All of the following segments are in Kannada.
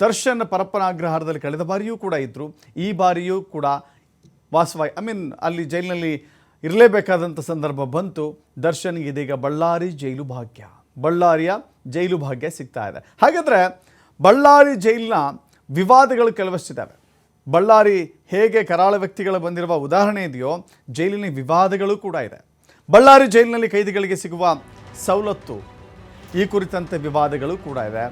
ದರ್ಶನ್ ಪರಪ್ಪನ ಅಗ್ರಹಾರದಲ್ಲಿ ಕಳೆದ ಬಾರಿಯೂ ಕೂಡ ಇದ್ದರು ಈ ಬಾರಿಯೂ ಕೂಡ ವಾಸವಾಯಿ ಐ ಮೀನ್ ಅಲ್ಲಿ ಜೈಲಿನಲ್ಲಿ ಇರಲೇಬೇಕಾದಂಥ ಸಂದರ್ಭ ಬಂತು. ದರ್ಶನ್ಗೆ ಇದೀಗ ಬಳ್ಳಾರಿ ಜೈಲು ಭಾಗ್ಯ. ಬಳ್ಳಾರಿಯ ಜೈಲು ಭಾಗ್ಯ ಸಿಗ್ತಾ ಇದೆ. ಹಾಗಾದರೆ ಬಳ್ಳಾರಿ ಜೈಲಿನ ವಿವಾದಗಳು ಕೆಲವಷ್ಟಿದ್ದಾವೆ. ಬಳ್ಳಾರಿ ಹೇಗೆ ಕರಾಳ ವ್ಯಕ್ತಿಗಳು ಬಂದಿರುವ ಉದಾಹರಣೆ ಇದೆಯೋ, ಜೈಲಿನ ವಿವಾದಗಳು ಕೂಡ ಇದೆ. ಬಳ್ಳಾರಿ ಜೈಲಿನಲ್ಲಿ ಕೈದಿಗಳಿಗೆ ಸಿಗುವ ಸವಲತ್ತು, ಈ ಕುರಿತಂತೆ ವಿವಾದಗಳು ಕೂಡ ಇದೆ.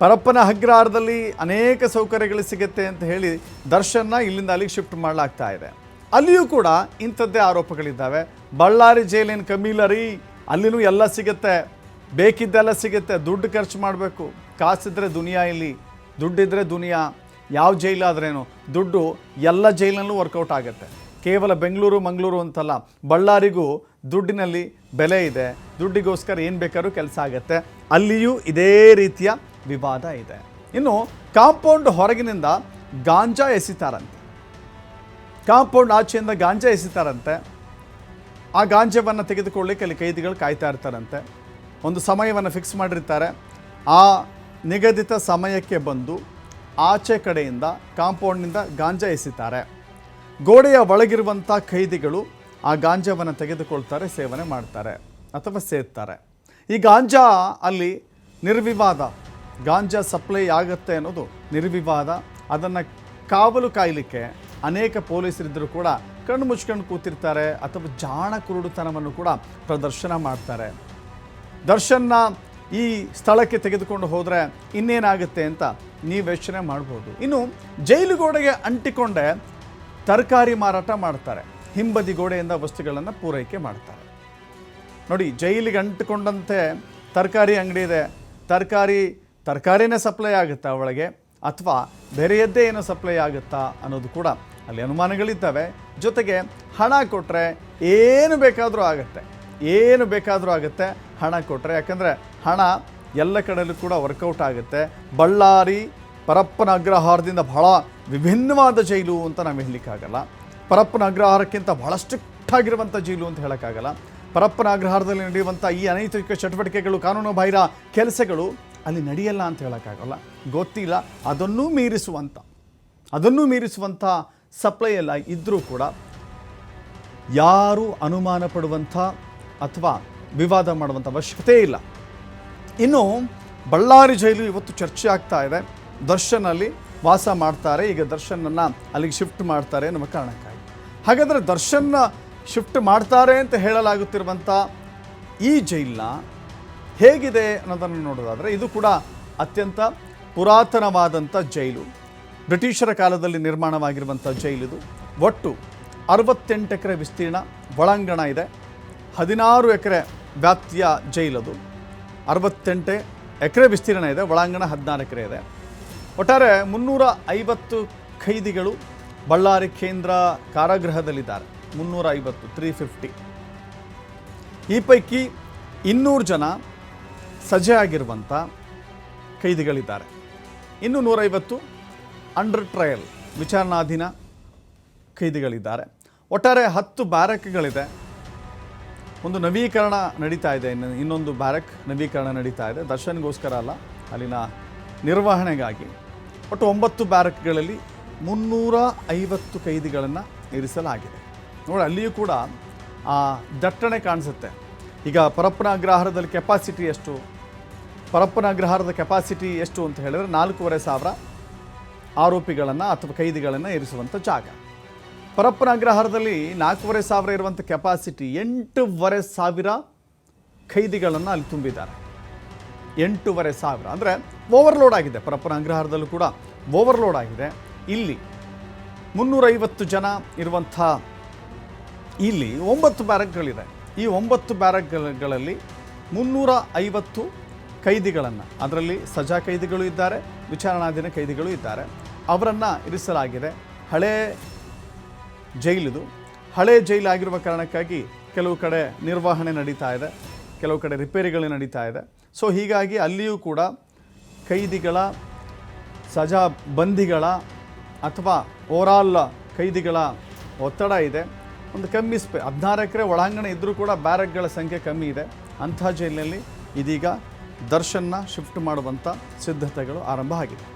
ಪರಪ್ಪನ ಅಗ್ರಹಾರದಲ್ಲಿ ಅನೇಕ ಸೌಕರ್ಯಗಳು ಸಿಗುತ್ತೆ ಅಂತ ಹೇಳಿ ದರ್ಶನ್ನ ಇಲ್ಲಿಂದ ಅಲ್ಲಿಗೆ ಶಿಫ್ಟ್ ಮಾಡಲಾಗ್ತಾ ಇದೆ. ಅಲ್ಲಿಯೂ ಕೂಡ ಇಂಥದ್ದೇ ಆರೋಪಗಳಿದ್ದಾವೆ. ಬಳ್ಳಾರಿ ಜೈಲಿನ ಕಮೀಲರಿ ಅಲ್ಲಿನೂ ಎಲ್ಲ ಸಿಗುತ್ತೆ. ಬೇಕಿದ್ದೆಲ್ಲ ಸಿಗುತ್ತೆ. ದುಡ್ಡು ಖರ್ಚು ಮಾಡಬೇಕು. ಕಾಸಿದ್ರೆ ದುನಿಯಾ ಇಲ್ಲಿ. ದುಡ್ಡಿದ್ರೆ ದುನಿಯಾ. ಯಾವ ಜೈಲಾದ್ರೇನು? ದುಡ್ಡು ಎಲ್ಲ ಜೈಲಿನಲ್ಲೂ ವರ್ಕೌಟ್ ಆಗುತ್ತೆ. ಕೇವಲ ಬೆಂಗಳೂರು, ಮಂಗಳೂರು ಅಂತಲ್ಲ, ಬಳ್ಳಾರಿಗೂ ದುಡ್ಡಿನಲ್ಲಿ ಬೆಲೆ ಇದೆ. ದುಡ್ಡಿಗೋಸ್ಕರ ಏನು ಬೇಕಾದ್ರೂ ಕೆಲಸ ಆಗುತ್ತೆ. ಅಲ್ಲಿಯೂ ಇದೇ ರೀತಿಯ ವಿವಾದ ಇದೆ. ಇನ್ನು ಕಾಂಪೌಂಡ್ ಹೊರಗಿನಿಂದ ಗಾಂಜಾ ಎಸಿತಾರಂತೆ. ಕಾಂಪೌಂಡ್ ಆಚೆಯಿಂದ ಗಾಂಜಾ ಎಸಿತಾರಂತೆ. ಆ ಗಾಂಜಾವನ್ನು ತೆಗೆದುಕೊಳ್ಳಿಕ್ಕೆ ಅಲ್ಲಿ ಕೈದಿಗಳು ಕಾಯ್ತಾ ಇರ್ತಾರಂತೆ. ಒಂದು ಸಮಯವನ್ನು ಫಿಕ್ಸ್ ಮಾಡಿರ್ತಾರೆ. ಆ ನಿಗದಿತ ಸಮಯಕ್ಕೆ ಬಂದು ಆಚೆ ಕಡೆಯಿಂದ ಕಾಂಪೌಂಡ್ನಿಂದ ಗಾಂಜಾ ಎಸಿತಾರೆ. ಗೋಡೆಯ ಒಳಗಿರುವಂಥ ಕೈದಿಗಳು ಆ ಗಾಂಜಾವನ್ನು ತೆಗೆದುಕೊಳ್ತಾರೆ, ಸೇವನೆ ಮಾಡ್ತಾರೆ ಅಥವಾ ಸೇರ್ತಾರೆ ಈ ಗಾಂಜಾ ಅಲ್ಲಿ ನಿರ್ವಿವಾದ ಗಾಂಜಾ ಸಪ್ಲೈ ಆಗುತ್ತೆ ಅನ್ನೋದು ನಿರ್ವಿವಾದ. ಅದನ್ನು ಕಾವಲು ಕಾಯಲಿಕ್ಕೆ ಅನೇಕ ಪೊಲೀಸರಿದ್ದರೂ ಕೂಡ ಕಣ್ಣು ಮುಚ್ಕೊಂಡು ಕೂತಿರ್ತಾರೆ ಅಥವಾ ಜಾಣ ಕುರುಡುತನವನ್ನು ಕೂಡ ಪ್ರದರ್ಶನ ಮಾಡ್ತಾರೆ. ದರ್ಶನ್ನ ಈ ಸ್ಥಳಕ್ಕೆ ತೆಗೆದುಕೊಂಡು ಹೋದರೆ ಇನ್ನೇನಾಗುತ್ತೆ ಅಂತ ನೀವು ಯೋಚನೆ ಮಾಡ್ಬೋದು. ಇನ್ನು ಜೈಲು ಗೋಡೆಗೆ ಅಂಟಿಕೊಂಡೆ ತರಕಾರಿ ಮಾರಾಟ ಮಾಡ್ತಾರೆ. ಹಿಂಬದಿ ಗೋಡೆಯಿಂದ ವಸ್ತುಗಳನ್ನು ಪೂರೈಕೆ ಮಾಡ್ತಾರೆ. ನೋಡಿ, ಜೈಲಿಗೆ ಅಂಟಿಕೊಂಡಂತೆ ತರಕಾರಿ ಅಂಗಡಿ ಇದೆ. ತರಕಾರಿ ತರಕಾರಿನೇ ಸಪ್ಲೈ ಆಗುತ್ತಾ ಒಳಗೆ? ಅಥವಾ ಬೇರೆಯದ್ದೇ ಏನೋ ಸಪ್ಲೈ ಆಗುತ್ತಾ ಅನ್ನೋದು ಕೂಡ ಅಲ್ಲಿ ಅನುಮಾನಗಳಿದ್ದಾವೆ. ಜೊತೆಗೆ ಹಣ ಕೊಟ್ಟರೆ ಏನು ಬೇಕಾದರೂ ಆಗುತ್ತೆ. ಏನು ಬೇಕಾದರೂ ಆಗುತ್ತೆ ಹಣ ಕೊಟ್ಟರೆ ಯಾಕಂದರೆ ಹಣ ಎಲ್ಲ ಕಡೆಯಲ್ಲೂ ಕೂಡ ವರ್ಕೌಟ್ ಆಗುತ್ತೆ. ಬಳ್ಳಾರಿ, ಪರಪ್ಪನ ಅಗ್ರಹಾರದಿಂದ ಬಹಳ ವಿಭಿನ್ನವಾದ ಜೈಲು ಅಂತ ನಾವು ಹೇಳಲಿಕ್ಕಾಗಲ್ಲ. ಪರಪ್ಪನ ಅಗ್ರಹಾರಕ್ಕಿಂತ ಬಹಳ ಸ್ಟ್ರಿಕ್ಟ್ ಆಗಿರುವಂಥ ಜೈಲು ಅಂತ ಹೇಳೋಕ್ಕಾಗಲ್ಲ. ಪರಪ್ಪನ ಅಗ್ರಹಾರದಲ್ಲಿ ನಡೆಯುವಂಥ ಈ ಅನೈತಿಕ ಚಟುವಟಿಕೆಗಳು, ಕಾನೂನು ಬಾಹಿರ ಕೆಲಸಗಳು ಅಲ್ಲಿ ನಡೆಯಲ್ಲ ಅಂತ ಹೇಳೋಕ್ಕಾಗಲ್ಲ. ಗೊತ್ತಿಲ್ಲ, ಅದನ್ನೂ ಮೀರಿಸುವಂಥ ಅದನ್ನೂ ಮೀರಿಸುವಂಥ ಸಪ್ಲೈ ಎಲ್ಲ ಇದ್ದರೂ ಕೂಡ ಯಾರು ಅನುಮಾನ ಪಡುವಂಥ ಅಥವಾ ವಿವಾದ ಮಾಡುವಂಥ ಅವಶ್ಯಕತೆ ಇಲ್ಲ. ಇನ್ನು ಬಳ್ಳಾರಿ ಜೈಲು ಇವತ್ತು ಚರ್ಚೆ ಆಗ್ತಾ ಇದೆ. ದರ್ಶನಲ್ಲಿ ವಾಸ ಮಾಡ್ತಾರೆ, ಈಗ ದರ್ಶನನ್ನು ಅಲ್ಲಿಗೆ ಶಿಫ್ಟ್ ಮಾಡ್ತಾರೆ ಎನ್ನುವ ಕಾರಣಕ್ಕಾಗಿ. ಹಾಗಾದರೆ ದರ್ಶನ್ನ ಶಿಫ್ಟ್ ಮಾಡ್ತಾರೆ ಅಂತ ಹೇಳಲಾಗುತ್ತಿರುವಂಥ ಈ ಜೈಲನ್ನ ಹೇಗಿದೆ ಅನ್ನೋದನ್ನು ನೋಡೋದಾದರೆ ಇದು ಕೂಡ ಅತ್ಯಂತ ಪುರಾತನವಾದಂಥ ಜೈಲು. ಬ್ರಿಟಿಷರ ಕಾಲದಲ್ಲಿ ನಿರ್ಮಾಣವಾಗಿರುವಂಥ ಜೈಲಿದು ಒಟ್ಟು ಅರವತ್ತೆಂಟು ಎಕರೆ ವಿಸ್ತೀರ್ಣ, ಒಳಾಂಗಣ ಇದೆ. ಹದಿನಾರು ಎಕರೆ ವ್ಯಾಪ್ತಿಯ ಜೈಲದು ಅರವತ್ತೆಂಟು ಎಕರೆ ವಿಸ್ತೀರ್ಣ ಇದೆ, ಒಳಾಂಗಣ ಹದಿನಾರು ಎಕರೆ ಇದೆ. ಒಟ್ಟಾರೆ ಮುನ್ನೂರ ಐವತ್ತು ಖೈದಿಗಳು ಬಳ್ಳಾರಿ ಕೇಂದ್ರ ಕಾರಾಗೃಹದಲ್ಲಿದ್ದಾರೆ. ಮುನ್ನೂರ ಐವತ್ತು ತ್ರೀ ಫಿಫ್ಟಿ ಈ ಪೈಕಿ ಇನ್ನೂರು ಜನ ಸಜೆ ಆಗಿರುವಂಥ ಖೈದಿಗಳಿದ್ದಾರೆ ಇನ್ನು ನೂರೈವತ್ತು ಅಂಡರ್ ಟ್ರಯಲ್ ವಿಚಾರಣಾಧೀನ ಖೈದಿಗಳಿದ್ದಾರೆ ಒಟ್ಟಾರೆ ಹತ್ತು ಬ್ಯಾರಕ್ಗಳಿದೆ. ಒಂದು ನವೀಕರಣ ನಡೀತಾ ಇದೆ. ಇನ್ನು ಇನ್ನೊಂದು ಬ್ಯಾರಕ್ ನವೀಕರಣ ನಡೀತಾ ಇದೆ. ದರ್ಶನ್ಗೋಸ್ಕರ ಅಲ್ಲ, ಅಲ್ಲಿನ ನಿರ್ವಹಣೆಗಾಗಿ. ಒಟ್ಟು ಒಂಬತ್ತು ಬ್ಯಾರಕ್ಗಳಲ್ಲಿ ಮುನ್ನೂರ ಐವತ್ತು ಕೈದಿಗಳನ್ನು ಇರಿಸಲಾಗಿದೆ. ನೋಡಿ, ಅಲ್ಲಿಯೂ ಕೂಡ ಆ ದಟ್ಟಣೆ ಕಾಣಿಸುತ್ತೆ. ಈಗ ಪರಪ್ಪನ ಅಗ್ರಹಾರದಲ್ಲಿ ಕೆಪಾಸಿಟಿ ಎಷ್ಟು? ಪರಪ್ಪನ ಅಗ್ರಹಾರದ ಕೆಪಾಸಿಟಿ ಎಷ್ಟು ಅಂತ ಹೇಳಿದ್ರೆ ನಾಲ್ಕೂವರೆ ಸಾವಿರ ಆರೋಪಿಗಳನ್ನು ಅಥವಾ ಕೈದಿಗಳನ್ನು ಇರಿಸುವಂಥ ಜಾಗ. ಪರಪ್ಪನ ಅಗ್ರಹಾರದಲ್ಲಿ ನಾಲ್ಕೂವರೆ ಸಾವಿರ ಇರುವಂಥ ಕೆಪಾಸಿಟಿ ಎಂಟೂವರೆ ಸಾವಿರ ಖೈದಿಗಳನ್ನು ಅಲ್ಲಿ ತುಂಬಿದ್ದಾರೆ. ಎಂಟೂವರೆ ಸಾವಿರ ಅಂದರೆ ಓವರ್ಲೋಡ್ ಆಗಿದೆ. ಪರಪ್ಪನ ಅಗ್ರಹಾರದಲ್ಲೂ ಕೂಡ ಓವರ್ಲೋಡ್ ಆಗಿದೆ. ಇಲ್ಲಿ ಮುನ್ನೂರೈವತ್ತು ಜನ ಇರುವಂಥ ಇಲ್ಲಿ ಒಂಬತ್ತು ಬ್ಯಾರಕ್ಗಳಿದೆ ಈ ಒಂಬತ್ತು ಬ್ಯಾರಕ್ಗಳಲ್ಲಿ ಮುನ್ನೂರ ಐವತ್ತು ಕೈದಿಗಳನ್ನು. ಅದರಲ್ಲಿ ಸಜಾ ಕೈದಿಗಳು ಇದ್ದಾರೆ ವಿಚಾರಣಾಧೀನ ಕೈದಿಗಳು ಇದ್ದಾರೆ. ಅವರನ್ನು ಇರಿಸಲಾಗಿದೆ. ಹಳೇ ಜೈಲಿದು. ಹಳೆ ಜೈಲಾಗಿರುವ ಕಾರಣಕ್ಕಾಗಿ ಕೆಲವು ಕಡೆ ನಿರ್ವಹಣೆ ನಡೀತಾ ಇದೆ, ಕೆಲವು ಕಡೆ ರಿಪೇರಿಗಳು ನಡೀತಾ ಇದೆ. ಸೊ ಹೀಗಾಗಿ ಅಲ್ಲಿಯೂ ಕೂಡ ಕೈದಿಗಳ ಸಜಾ ಬಂದಿಗಳ ಅಥವಾ ಓವರಾಲ್ ಕೈದಿಗಳ ಒತ್ತಡ ಇದೆ. ಒಂದು ಕಮ್ಮಿ ಸ್ಪೇ, ಹದಿನಾರು ಎಕರೆ ಒಳಾಂಗಣ ಇದ್ದರೂ ಕೂಡ ಬ್ಯಾರಕ್ಗಳ ಸಂಖ್ಯೆ ಕಮ್ಮಿ ಇದೆ. ಅಂಥ ಜೈಲಿನಲ್ಲಿ ಇದೀಗ ದರ್ಶನ್ನ ಶಿಫ್ಟ್ ಮಾಡುವಂಥ ಸಿದ್ಧತೆಗಳು ಆರಂಭ ಆಗಿದೆ.